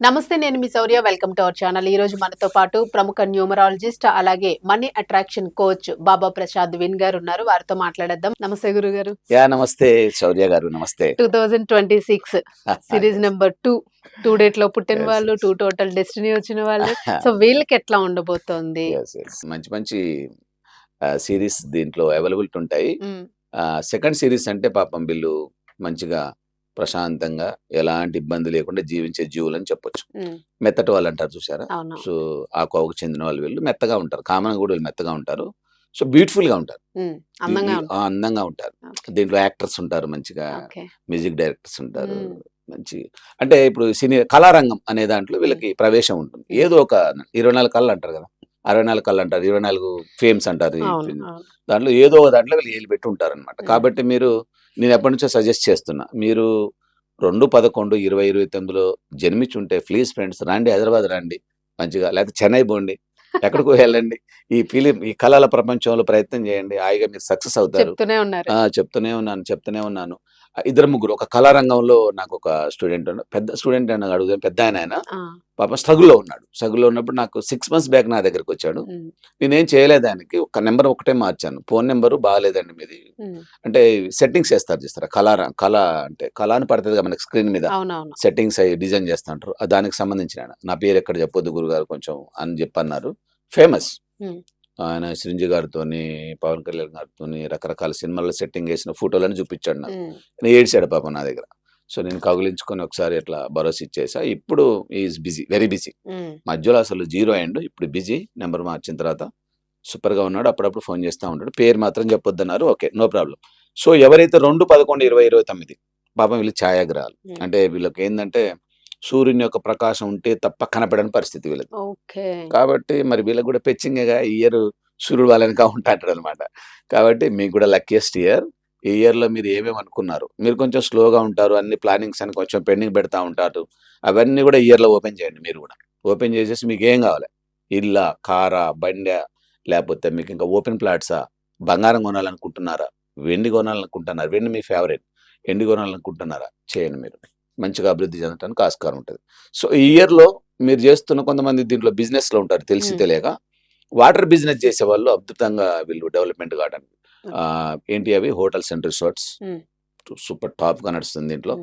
నమస్తే నేను మీ Shaurya. Welcome to our channel. ఈ రోజు మనతో పాటు ప్రముఖ న్యూమరాలజిస్ట్ అలాగే money attraction coach Baba Prasad win గారు ఉన్నారు. వారితో మాట్లాడేద్దాం. నమస్తే గురు గారు యా నమస్తే శౌర్య గారు. నమస్తే. Two thousand twenty six series number two. Two డేట్లో పుట్టిన వాళ్ళు. టూ టోటల్ డెస్టినీ వచ్చిన వాళ్ళు. సో వీళ్ళకి ఎట్లా ఉండబోతోంది. మంచి మంచి సిరీస్ దీంట్లో అవైలబిలిటీ ఉంటాయి. సెకండ్ సిరీస్ అంటే పాపం వీళ్ళు మంచిగా ప్రశాంతంగా ఎలాంటి ఇబ్బంది లేకుండా జీవించే జీవులు అని చెప్పొచ్చు. మెత్తటి వాళ్ళు అంటారు చూసారా? సో ఆ కోవకు చెందిన వాళ్ళు వీళ్ళు మెత్తగా ఉంటారు. కామన్ కూడా వీళ్ళు మెత్తగా ఉంటారు. సో బ్యూటిఫుల్గా ఉంటారు. అందంగా ఉంటారు. దీంట్లో యాక్టర్స్ ఉంటారు మంచిగా. మ్యూజిక్ డైరెక్టర్స్ ఉంటారు. మంచి అంటే ఇప్పుడు సినీ కళారంగం అనే దాంట్లో వీళ్ళకి ప్రవేశం ఉంటుంది. ఏదో ఒక ఇరవై నాలుగు కళ్ళు అంటారు కదా? అరవై నాలుగు కళ్ళు అంటారు. ఇరవై నాలుగు ఫేమ్స్ అంటారు దాంట్లో ఏదో ఒక దాంట్లో వీళ్ళు ఏలు పెట్టి ఉంటారు అనమాట. కాబట్టి మీరు నేను ఎప్పటి నుంచో సజెస్ట్ చేస్తున్నా. మీరు రెండు పదకొండు ఇరవై ఇరవై తొమ్మిదిలో జన్మించుంటే ప్లీజ్ ఫ్రెండ్స్ రండి హైదరాబాద్ రండి. మంచిగా లేకపోతే చెన్నై పోండి. ఎక్కడికో వెళ్ళండి. ఈ ఫిలిం ఈ కళల ప్రపంచంలో ప్రయత్నం చేయండి. హాయిగా మీరు సక్సెస్ అవుతారు. చెప్తూనే ఉన్నారు. ఆ చెప్తూనే ఉన్నాను చెప్తూనే ఉన్నాను. ఇద్దరు ముగ్గురు ఒక కళారంగంలో నాకు ఒక స్టూడెంట్ పెద్ద స్టూడెంట్ అని అడుగుదాం పెద్ద ఆయన ఆయన పాప స్ట్రగుల్లో ఉన్నాడు. స్ట్రగుల్లో ఉన్నప్పుడు నాకు సిక్స్ మంత్స్ బ్యాక్ నా దగ్గరికి వచ్చాడు. నేనేం చేయలేదు దానికి ఒక నెంబర్ ఒకటే మార్చాను. ఫోన్ నెంబర్ బాగాలేదండి మీది. అంటే సెట్టింగ్స్ చేస్తారు చూస్తారా? కళ కళ అంటే కళ అని పడుతుంది కదా మనకి స్క్రీన్ మీద. సెట్టింగ్స్ అవి డిజైన్ చేస్తా ఉంటారు దానికి సంబంధించిన. నా పేరు ఎక్కడ చెప్పొద్దు గురుగారు కొంచెం అని చెప్పన్నారు. ఫేమస్. ఆయన శ్రీంజి గారితోని పవన్ కళ్యాణ్ గారితోని రకరకాల సినిమాల్లో సెట్టింగ్ వేసిన ఫోటోలను చూపించాడు నాకు నేను ఏడ్చాడు పాపం నా దగ్గర. సో నేను కగులించుకొని ఒకసారి అట్లా భరోసా ఇచ్చేసా. ఇప్పుడు ఈజ్ బిజీ వెరీ బిజీ. మధ్యలో అసలు జీరో అయ్యిండు ఇప్పుడు బిజీ నెంబర్ మార్చిన తర్వాత సూపర్గా ఉన్నాడు అప్పుడప్పుడు ఫోన్ చేస్తూ ఉంటాడు. పేరు మాత్రం చెప్పొద్దన్నారు ఓకే నో ప్రాబ్లం సో ఎవరైతే రెండు పదకొండు ఇరవై ఇరవై తొమ్మిది పాపం వీళ్ళు ఛాయాగ్రహాలు. అంటే వీళ్ళకి ఏంటంటే సూర్యుని యొక్క ప్రకాశం ఉంటే తప్ప కనపడని పరిస్థితి వీళ్ళకి కాబట్టి మరి వీళ్ళకి కూడా పెచ్చింగగా ఈ ఇయర్ సూర్యుడు వాళ్ళనికా ఉంటాడు అనమాట కాబట్టి మీకు కూడా లక్కీయెస్ట్ ఇయర్ ఈ ఇయర్లో మీరు ఏమేమి అనుకున్నారు? మీరు కొంచెం స్లోగా ఉంటారు అన్ని ప్లానింగ్స్ అని కొంచెం పెండింగ్ పెడతా ఉంటారు. అవన్నీ కూడా ఇయర్లో ఓపెన్ చేయండి మీరు కూడా. ఓపెన్ చేసేసి మీకు ఏం కావాలి? ఇల్లా కారా బండ్యా లేకపోతే మీకు ఇంకా ఓపెన్ ప్లాట్సా బంగారం కొనాలనుకుంటున్నారా? వెండి కొనాలనుకుంటున్నారా? వెండి మీ ఫేవరెట్ ఎండి కొనాలనుకుంటున్నారా? చేయండి మీరు. మంచిగా అభివృద్ధి చెందడానికి ఆస్కారం ఉంటుంది. సో ఈ ఇయర్లో మీరు చేస్తున్న కొంతమంది దీంట్లో business లో ఉంటారు తెలిసి. తెలియక. వాటర్ బిజినెస్ చేసే వాళ్ళు అద్భుతంగా వీళ్ళు డెవలప్మెంట్ కావడానికి ఏంటి అవి? Hotels and resorts. సూపర్ టాప్గా నడుస్తుంది దీంట్లో.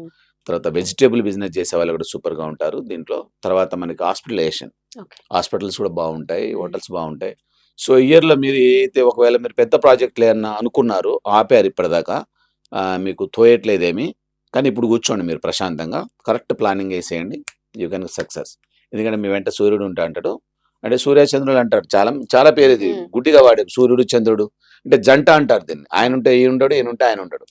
తర్వాత వెజిటేబుల్ బిజినెస్ చేసే వాళ్ళు కూడా సూపర్గా ఉంటారు దీంట్లో. తర్వాత మనకి హాస్పిటలైజేషన్. హాస్పిటల్స్ కూడా బాగుంటాయి. హోటల్స్ బాగుంటాయి. సో ఇయర్లో మీరు అయితే ఒకవేళ మీరు పెద్ద ప్రాజెక్టులు ఏమన్నా అనుకున్నారు ఆపారు ఇప్పటిదాకా. మీకు తోయట్లేదేమి. కానీ ఇప్పుడు కూర్చోండి మీరు ప్రశాంతంగా. కరెక్ట్ ప్లానింగ్ వేసేయండి. You can success. ఎందుకంటే మీ వెంట సూర్యుడు ఉంటా అంటాడు. అంటే సూర్య చంద్రుడు అంటారు. చాలా చాలా పేరు ఇది. గుడ్డిగా వాడే సూర్యుడు చంద్రుడు. అంటే జంట అంటారు దీన్ని. ఆయన ఉంటే ఈయన ఉంటాడు ఈయన ఉంటే ఆయన ఉంటాడు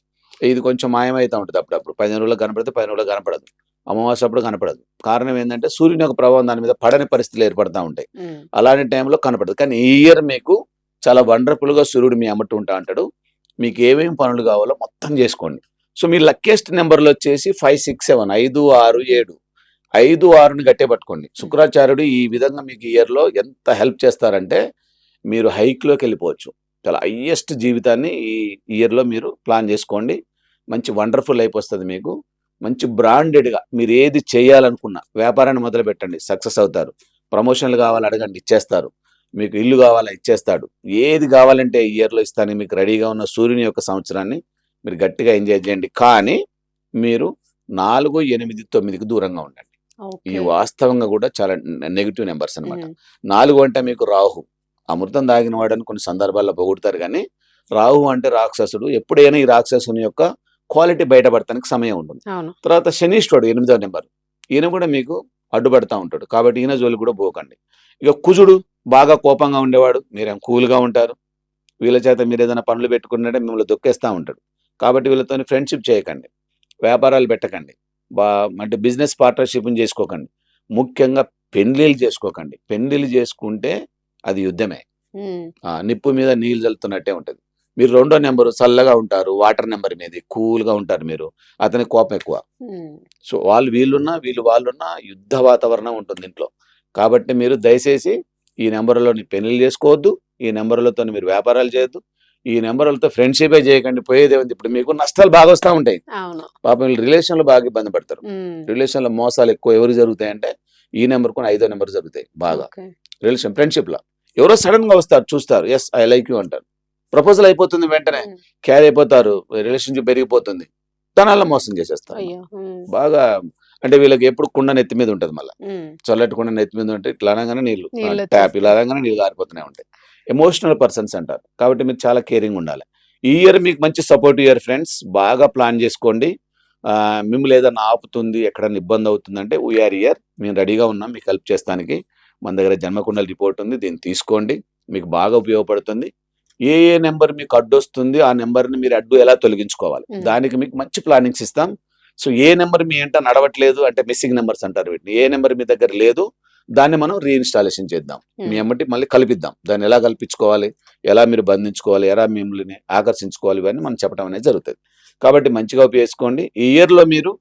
ఇది కొంచెం మాయమైతే ఉంటుంది అప్పుడప్పుడు. పదిహేను రోజులు కనపడితే పదిహేను రోజులు కనపడదు. అమావాస్య అప్పుడు కనపడదు. కారణం ఏంటంటే సూర్యుని యొక్క ప్రభావం దాని మీద పడని పరిస్థితులు ఏర్పడతా ఉంటాయి. అలాంటి టైంలో కనపడదు. కానీ ఈ ఇయర్ మీకు చాలా వండర్ఫుల్గా సూర్యుడు మీ అమ్మట్టు ఉంటా అంటాడు. మీకు ఏమేమి పనులు కావాలో మొత్తం చేసుకోండి. సో మీ లక్కీయెస్ట్ నెంబర్లు వచ్చేసి ఫైవ్ సిక్స్ సెవెన్ ఐదు ఆరు ఏడు. ఐదు ఆరుని గట్టే పట్టుకోండి. శుక్రాచార్యుడు ఈ విధంగా మీకు ఇయర్లో ఎంత హెల్ప్ చేస్తారంటే మీరు హైక్లోకి వెళ్ళిపోవచ్చు. చాలా హయ్యెస్ట్ జీవితాన్ని ఈ ఇయర్లో మీరు ప్లాన్ చేసుకోండి. మంచి వండర్ఫుల్ లైఫ్ వస్తుంది మీకు. మంచి బ్రాండెడ్గా మీరు ఏది చేయాలనుకున్నా వ్యాపారాన్ని మొదలు పెట్టండి. సక్సెస్ అవుతారు. ప్రమోషన్లు కావాలి అడగండి ఇచ్చేస్తారు. మీకు ఇల్లు కావాలా ఇచ్చేస్తాడు. ఏది కావాలంటే ఈ ఇయర్లో ఇస్తాను. మీకు రెడీగా ఉన్న సూర్యుని యొక్క సంవత్సరాన్ని మీరు గట్టిగా ఎంజాయ్ చేయండి. కానీ మీరు నాలుగు ఎనిమిది తొమ్మిదికి దూరంగా ఉండండి. ఈ వాస్తవంగా కూడా చాలా నెగిటివ్ నెంబర్స్ అన్నమాట. ఉమ్, నాలుగు అంటే మీకు రాహు. అమృతం దాగిన వాడని కొన్ని సందర్భాల్లో పొగుడతారు కానీ రాహు అంటే రాక్షసుడు. ఎప్పుడైనా ఈ రాక్షసుని యొక్క క్వాలిటీ బయటపడటానికి సమయం ఉంటుంది. తర్వాత శనీశ్వరుడు ఎనిమిదో నెంబర్. ఈయన కూడా మీకు అడ్డుపడతా ఉంటాడు. కాబట్టి ఈయన జోలి కూడా పోకండి. ఇక కుజుడు బాగా కోపంగా ఉండేవాడు. మీరేం కూల్గా ఉంటారు. వీళ్ళ చేత మీరు ఏదైనా పనులు పెట్టుకున్నట్టే మిమ్మల్ని దొక్కేస్తూ ఉంటాడు. కాబట్టి వీళ్ళతో ఫ్రెండ్షిప్ చేయకండి. వ్యాపారాలు పెట్టకండి. బా అంటే బిజినెస్ పార్ట్నర్షిప్ చేసుకోకండి. ముఖ్యంగా పెళ్ళిళ్ళు చేసుకోకండి. పెళ్ళిళ్ళు చేసుకుంటే అది యుద్ధమే. నిప్పు మీద నీళ్ళు చల్లుతున్నట్టే ఉంటుంది. మీరు రెండో నెంబరు చల్లగా ఉంటారు వాటర్ నెంబర్ మీద కూల్గా ఉంటారు మీరు. అతని కోపం ఎక్కువ. సో వాళ్ళు వీళ్ళున్నా వీళ్ళు వాళ్ళున్నా యుద్ధ వాతావరణం ఉంటుంది ఇంట్లో. కాబట్టి మీరు దయచేసి ఈ నెంబర్లోని పెళ్ళి చేసుకోవద్దు. ఈ నెంబర్లతో మీరు వ్యాపారాలు చేయొద్దు. ఈ నెంబర్లతో ఫ్రెండ్షిపే చేయకండి పోయేది ఏముంది? ఇప్పుడు మీకు నష్టాలు బాగా వస్తూ ఉంటాయి. పాపం వీళ్ళు రిలేషన్లో బాగా ఇబ్బంది పడతారు. రిలేషన్లో మోసాలు ఎక్కువ ఎవరు జరుగుతాయంటే ఈ నెంబర్ కూడా ఐదో నెంబర్ జరుగుతాయి బాగా. రిలేషన్ ఫ్రెండ్షిప్లో ఎవరో సడన్గా వస్తారు చూస్తారు. ఎస్ ఐ లైక్ యూ అంటారు. ప్రపోజల్ అయిపోతుంది వెంటనే. క్యారీ అయిపోతారు. రిలేషన్షిప్ పెరిగిపోతుంది. తనాల్లో మోసం చేసేస్తారు. బాగా అంటే వీళ్ళకి ఎప్పుడు కుండ నెత్తి మీద ఉంటుంది మళ్ళీ. చల్లటి కుండ నెత్తి మీద ఉంటే ఇట్లా అనగానే నీళ్ళు నీళ్ళు ట్యాప్. ఇలా అనగానే నీళ్ళు కారిపోతూనే ఉంటాయి. ఎమోషనల్ పర్సన్స్ అంటారు. కాబట్టి మీరు చాలా కేరింగ్ ఉండాలి. ఈ ఇయర్ మీకు మంచి సపోర్ట్ ఇయర్ ఫ్రెండ్స్ బాగా ప్లాన్ చేసుకోండి. మిమ్మల్ని ఏదైనా ఆపుతుంది ఎక్కడైనా ఇబ్బంది అవుతుందంటే వీఆర్ ఇయర్ మేము రెడీగా ఉన్నాం మీకు హెల్ప్ చేస్తానికి. మన దగ్గర జన్మకుండల రిపోర్ట్ ఉంది దీన్ని తీసుకోండి. మీకు బాగా ఉపయోగపడుతుంది. ఏ ఏ నెంబర్ మీకు అడ్డు వస్తుంది ఆ నెంబర్ని మీరు అడ్డు ఎలా తొలగించుకోవాలి. దానికి మీకు మంచి ప్లానింగ్స్ ఇస్తాం. సో ఏ నెంబర్ మీ ఎంట నడవట్లేదు అంటే మిస్సింగ్ నెంబర్స్ అంటారు వీటిని. ఏ నెంబర్ మీ దగ్గర లేదు దాన్ని మనం రీఇన్స్టాలేషన్ చేద్దాం. ఉమ్. మీ అమ్మటి మళ్ళీ కల్పిద్దాం. దాన్ని ఎలా కల్పించుకోవాలి? ఎలా మీరు బంధించుకోవాలి? ఎలా మిమ్మల్ని ఆకర్షించుకోవాలి? ఇవన్నీ మనం చెప్పడం అనేది జరుగుతుంది. కాబట్టి మంచిగా ఉపయోగించుకోండి. ఈ ఇయర్లో మీరు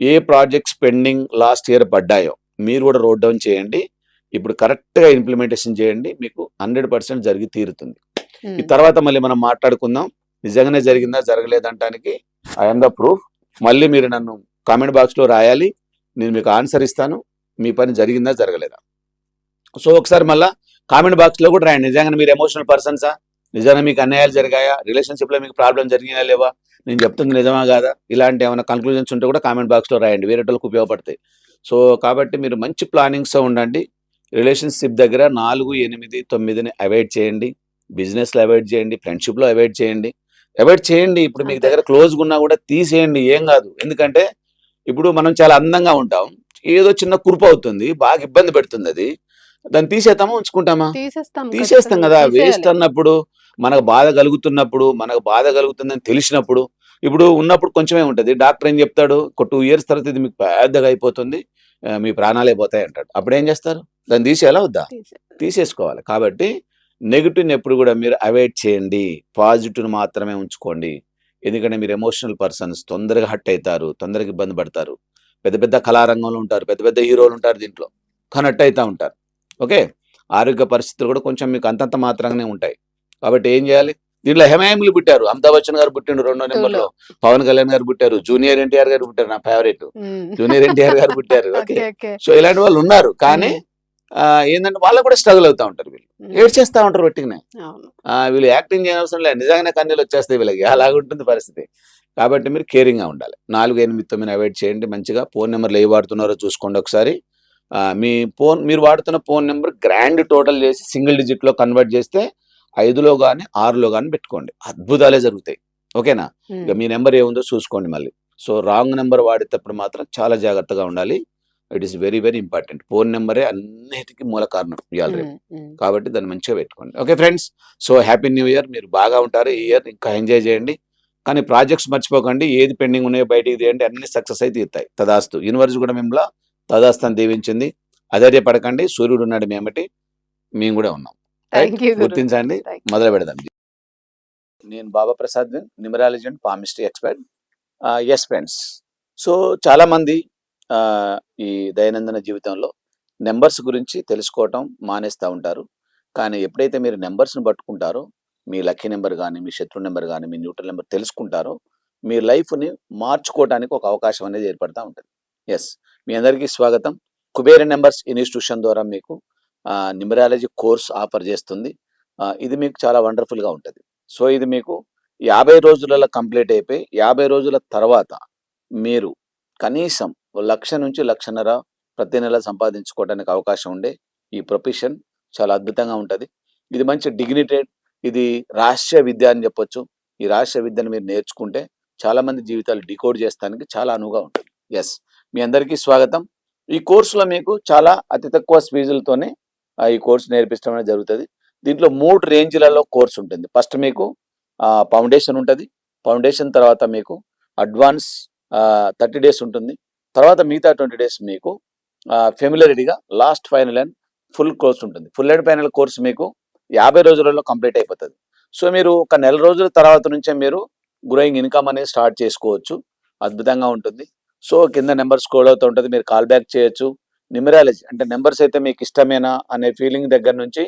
ఏ ప్రాజెక్ట్స్ పెండింగ్ లాస్ట్ ఇయర్ పడ్డాయో మీరు కూడా రోడ్ డౌన్ చేయండి. ఇప్పుడు కరెక్ట్గా ఇంప్లిమెంటేషన్ చేయండి. మీకు హండ్రెడ్ పర్సెంట్ జరిగి తీరుతుంది. ఉమ్. ఈ తర్వాత మళ్ళీ మనం మాట్లాడుకుందాం. నిజంగానే జరిగిందా? జరగలేదంటానికి ఐఎమ్ ద ప్రూఫ్ మళ్ళీ మీరు నన్ను కామెంట్ బాక్స్లో రాయాలి. నేను మీకు ఆన్సర్ ఇస్తాను. మీ పని జరిగిందా జరగలేదా? సో ఒకసారి మళ్ళా కామెంట్ బాక్స్లో కూడా రాయండి. నిజంగానే మీరు ఎమోషనల్ పర్సన్సా నిజంగా మీకు అన్యాయాలు జరిగాయా? రిలేషన్షిప్లో మీకు ప్రాబ్లం జరిగినా లేవా? నేను చెప్తుంది నిజమా కాదా? ఇలాంటి ఏమైనా కన్క్లూజన్స్ ఉంటే కూడా కామెంట్ బాక్స్లో రాయండి. వేరే వాళ్ళకి ఉపయోగపడతాయి. సో కాబట్టి మీరు మంచి ప్లానింగ్స్తో ఉండండి. రిలేషన్షిప్ దగ్గర నాలుగు ఎనిమిది తొమ్మిదిని అవాయిడ్ చేయండి. బిజినెస్లో అవాయిడ్ చేయండి. ఫ్రెండ్షిప్లో అవాయిడ్ చేయండి. అవాయిడ్ చేయండి. ఇప్పుడు మీకు. దగ్గర క్లోజ్గా ఉన్నా కూడా తీసేయండి. ఏం కాదు. ఎందుకంటే ఇప్పుడు మనం చాలా అందంగా ఉంటాం. ఏదో చిన్న కురుపు అవుతుంది బాగా ఇబ్బంది పెడుతుంది అది. దాన్ని తీసేద్దామా ఉంచుకుంటామా? తీసేస్తాం. కదా. వేస్ట్ అన్నప్పుడు మనకు బాధ కలుగుతున్నప్పుడు మనకు బాధ కలుగుతుందని తెలిసినప్పుడు ఇప్పుడు ఉన్నప్పుడు కొంచెమే ఉంటుంది. డాక్టర్ ఏం చెప్తాడు? ఒక టూ ఇయర్స్ తర్వాత ఇది మీకు పెద్దగా అయిపోతుంది మీ ప్రాణాలే పోతాయి అంటాడు. అప్పుడు ఏం చేస్తారు? దాన్ని తీసేయాలా వద్దా? తీసే- తీసేసుకోవాలి. కాబట్టి నెగిటివ్ని ఎప్పుడు కూడా మీరు అవాయిడ్ చేయండి. పాజిటివ్ని మాత్రమే ఉంచుకోండి. ఎందుకంటే మీరు ఎమోషనల్ పర్సన్స్ తొందరగా హట్ అవుతారు తొందరగా ఇబ్బంది పడతారు. పెద్ద పెద్ద కళారంగంలో ఉంటారు పెద్ద పెద్ద హీరోలు ఉంటారు దీంట్లో. కానీ హట్ అవుతూ ఉంటారు. ఓకే? ఆరోగ్య పరిస్థితులు కూడా కొంచెం మీకు అంతంత మాత్రంగానే ఉంటాయి. కాబట్టి ఏం చేయాలి? దీంట్లో హెమాయములు పుట్టారు. అమితాబ్ బచ్చన్ గారు పుట్టిండు రెండో నెంబర్లో. పవన్ కళ్యాణ్ గారు పుట్టారు. జూనియర్ ఎన్టీఆర్ గారు పుట్టారు. నా ఫేవరెట్. జూనియర్ ఎన్టీఆర్ గారు పుట్టారు. ఓకే? సో ఇలాంటి వాళ్ళు ఉన్నారు. కానీ ఏంటంటే వాళ్ళు కూడా స్ట్రగుల్ అవుతా ఉంటారు వీళ్ళు. ఏడ్చేస్తా ఉంటారు పెట్టిగానే వీళ్ళు యాక్టింగ్ చేయనవసరం లేదు. నిజంగానే కన్నీళ్ళు వచ్చేస్తాయి వీళ్ళకి. అలాగుంటుంది పరిస్థితి. కాబట్టి మీరు కేరింగ్గా ఉండాలి. నాలుగు ఎనిమిది తొమ్మిది అవాయిడ్ చేయండి. మంచిగా ఫోన్ నెంబర్లు ఏ వాడుతున్నారో చూసుకోండి ఒకసారి. మీ ఫోన్ మీరు వాడుతున్న ఫోన్ నెంబర్ గ్రాండ్ టోటల్ చేసి సింగిల్ డిజిట్లో కన్వర్ట్ చేస్తే ఐదులో కానీ ఆరులో కానీ పెట్టుకోండి. అద్భుతాలే జరుగుతాయి. ఓకేనా. ఇక మీ నెంబర్ ఏముందో చూసుకోండి మళ్ళీ. సో రాంగ్ నెంబర్ వాడేటప్పుడు మాత్రం చాలా జాగ్రత్తగా ఉండాలి. It is very very important phone నెంబరే అన్నిటికీ మూల కారణం ఇవాళ రేపు. ఉమ్. ఉమ్. కాబట్టి దాన్ని మంచిగా పెట్టుకోండి. Okay friends so happy new year మీరు బాగా ఉంటారు. ఈ ఇయర్ ఇంకా ఎంజాయ్ చేయండి. కానీ ప్రాజెక్ట్స్ మర్చిపోకండి ఏది పెండింగ్ ఉన్నాయో బయటికి తీయండి అన్ని సక్సెస్ అయితే తీరుతాయి. తదాస్తు. యూనివర్స్ కూడా మిమ్మల్ని తదాస్తాన్ని దీవించింది. అధైర్యపడకండి. సూర్యుడు ఉన్నాడు మేమటి మేము కూడా ఉన్నాం. గుర్తించండి. మొదలు పెడదాం. నేను Baba Prasad numerology and palmistry expert. Yes friends so చాలా మంది ఆ, ఈ దైనందిన జీవితంలో నెంబర్స్ గురించి తెలుసుకోవటం మానేస్తూ ఉంటారు. కానీ ఎప్పుడైతే మీరు నెంబర్స్ని పట్టుకుంటారో మీ లక్కీ నెంబర్ కానీ మీ శత్రు నెంబర్ కానీ మీ న్యూట్రల్ నెంబర్ తెలుసుకుంటారో మీ లైఫ్ని మార్చుకోవడానికి ఒక అవకాశం అనేది ఏర్పడతా ఉంటుంది. ఎస్ మీ అందరికీ స్వాగతం. కుబేర నెంబర్స్ ఇన్స్టిట్యూషన్ ద్వారా మీకు న్యూమరాలజీ కోర్స్ ఆఫర్ చేస్తుంది. ఇది మీకు చాలా వండర్ఫుల్గా ఉంటుంది. సో ఇది మీకు యాభై రోజులలో కంప్లీట్ అయిపోయి యాభై రోజుల తర్వాత మీరు కనీసం లక్ష నుంచి లక్షన్నర ప్రతి నెల సంపాదించుకోవడానికి అవకాశం ఉండే ఈ ప్రొఫెషన్ చాలా అద్భుతంగా ఉంటుంది. ఇది మంచి డిగ్నిటెడ్ ఇది రహస్య విద్య అని చెప్పొచ్చు. ఈ రహస్య విద్యను మీరు నేర్చుకుంటే చాలా మంది జీవితాలు డికోడ్ చేస్తానికి చాలా అనువుగా ఉంటుంది. ఎస్ మీ అందరికీ స్వాగతం. ఈ కోర్సులో మీకు చాలా అతి తక్కువ ఫీజులతోనే ఈ కోర్సు నేర్పించడం అనేది జరుగుతుంది. దీంట్లో మూడు రేంజ్లలో కోర్స్ ఉంటుంది. ఫస్ట్ మీకు ఫౌండేషన్ ఉంటుంది. ఫౌండేషన్ తర్వాత మీకు అడ్వాన్స్ థర్టీ డేస్ ఉంటుంది. తర్వాత మిగతా ట్వంటీ డేస్ మీకు ఫెమిలరిటీగా last final and full course ఉంటుంది. ఫుల్ అండ్ ఫైనల్ కోర్స్ మీకు యాభై రోజులలో కంప్లీట్ అయిపోతుంది. సో మీరు ఒక నెల రోజుల తర్వాత నుంచే మీరు గ్రోయింగ్ ఇన్కమ్ అనేది స్టార్ట్ చేసుకోవచ్చు. అద్భుతంగా ఉంటుంది. సో కింద నెంబర్ స్కోల్ అవుతూ ఉంటుంది. మీరు కాల్ బ్యాక్ చేయొచ్చు. న్యూమరాలజీ అంటే నెంబర్స్ అయితే మీకు ఇష్టమేనా అనే ఫీలింగ్ దగ్గర నుంచి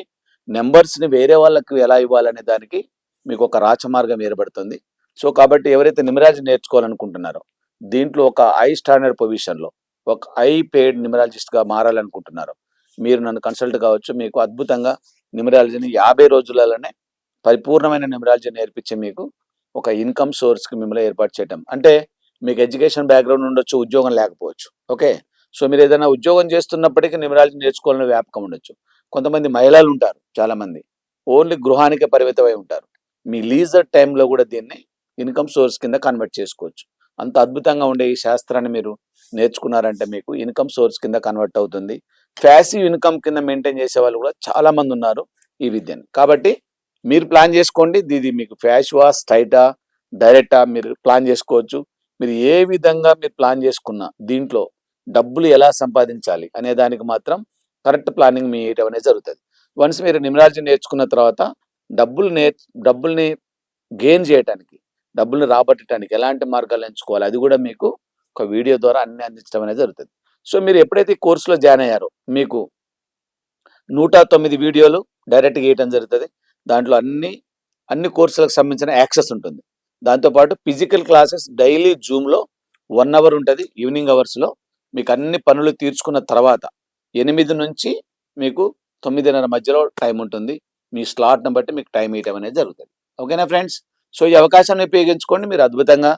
నెంబర్స్ని వేరే వాళ్ళకి ఎలా ఇవ్వాలనే దానికి మీకు ఒక రాచమార్గం ఏర్పడుతుంది. సో కాబట్టి ఎవరైతే న్యూమరాలజీ నేర్చుకోవాలనుకుంటున్నారో దీంట్లో ఒక హై స్టాండర్డ్ పొజిషన్లో ఒక ఐ పెయిడ్ న్యూమరాలజిస్ట్గా మారాలనుకుంటున్నారో మీరు నన్ను కన్సల్ట్ కావచ్చు. మీకు అద్భుతంగా న్యూమరాలజీని యాభై రోజులలోనే పరిపూర్ణమైన న్యూమరాలజీ నేర్పించి మీకు ఒక ఇన్కమ్ సోర్స్కి మిమ్మల్ని ఏర్పాటు చేయటం. అంటే మీకు ఎడ్యుకేషన్ బ్యాక్గ్రౌండ్ ఉండొచ్చు ఉద్యోగం లేకపోవచ్చు. ఓకే? సో మీరు ఏదైనా ఉద్యోగం చేస్తున్నప్పటికీ న్యూమరాలజీ నేర్చుకోవాలని వ్యాపకం ఉండొచ్చు. కొంతమంది మహిళలు ఉంటారు చాలామంది. ఓన్లీ గృహానికే పరిమితమై ఉంటారు. మీ లీజర్ టైంలో కూడా దీన్ని ఇన్కమ్ సోర్స్ కింద కన్వర్ట్ చేసుకోవచ్చు. అంత అద్భుతంగా ఉండే ఈ శాస్త్రాన్ని మీరు నేర్చుకున్నారంటే మీకు ఇన్కమ్ సోర్స్ కింద కన్వర్ట్ అవుతుంది. ఫ్యాసివ్ ఇన్కమ్ కింద మెయింటైన్ చేసే వాళ్ళు కూడా చాలా మంది ఉన్నారు ఈ విద్యను. కాబట్టి మీరు ప్లాన్ చేసుకోండి. ఇది మీకు ఫ్యాషువా స్ట్రైటా డైరెక్టా మీరు ప్లాన్ చేసుకోవచ్చు. మీరు ఏ విధంగా మీరు ప్లాన్ చేసుకున్నా దీంట్లో డబ్బులు ఎలా సంపాదించాలి అనే దానికి మాత్రం కరెక్ట్ ప్లానింగ్ మీ అనేది జరుగుతుంది. వన్స్ మీరు నిమరాజీ నేర్చుకున్న తర్వాత డబ్బులు నే డబ్బుల్ని గెయిన్ చేయడానికి డబ్బుల్ని రాబట్టడానికి ఎలాంటి మార్గాలు ఎంచుకోవాలి అది కూడా మీకు ఒక వీడియో ద్వారా అన్ని అందించడం అనేది జరుగుతుంది. సో మీరు ఎప్పుడైతే కోర్సులో జాయిన్ అయ్యారో మీకు నూట తొమ్మిది వీడియోలు డైరెక్ట్గా వేయటం జరుగుతుంది. దాంట్లో అన్ని అన్ని కోర్సులకు సంబంధించిన యాక్సెస్ ఉంటుంది. దాంతోపాటు ఫిజికల్ క్లాసెస్ డైలీ జూమ్లో వన్ అవర్ ఉంటుంది ఈవినింగ్ అవర్స్లో. మీకు అన్ని పనులు తీర్చుకున్న తర్వాత ఎనిమిది నుంచి మీకు తొమ్మిదిన్నర మధ్యలో టైం ఉంటుంది. మీ స్లాట్ని బట్టి మీకు టైం ఇవ్వడం అనేది జరుగుతుంది. ఓకేనా ఫ్రెండ్స్? సో ఈ అవకాశాన్ని ఉపయోగించుకోండి. మీరు అద్భుతంగా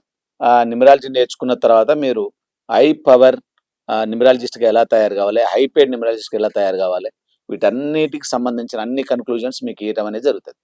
న్యూమరాలజీ నేర్చుకున్న తర్వాత మీరు ఐ పవర్ న్యూమరాలజిస్ట్గా ఎలా తయారు కావాలి? హైపేడ్ న్యూమరాలజిస్ట్గా ఎలా తయారు కావాలి? వీటన్నిటికి సంబంధించిన అన్ని కన్క్లూజన్స్ మీకు ఇవ్వడం అనేది జరుగుతుంది.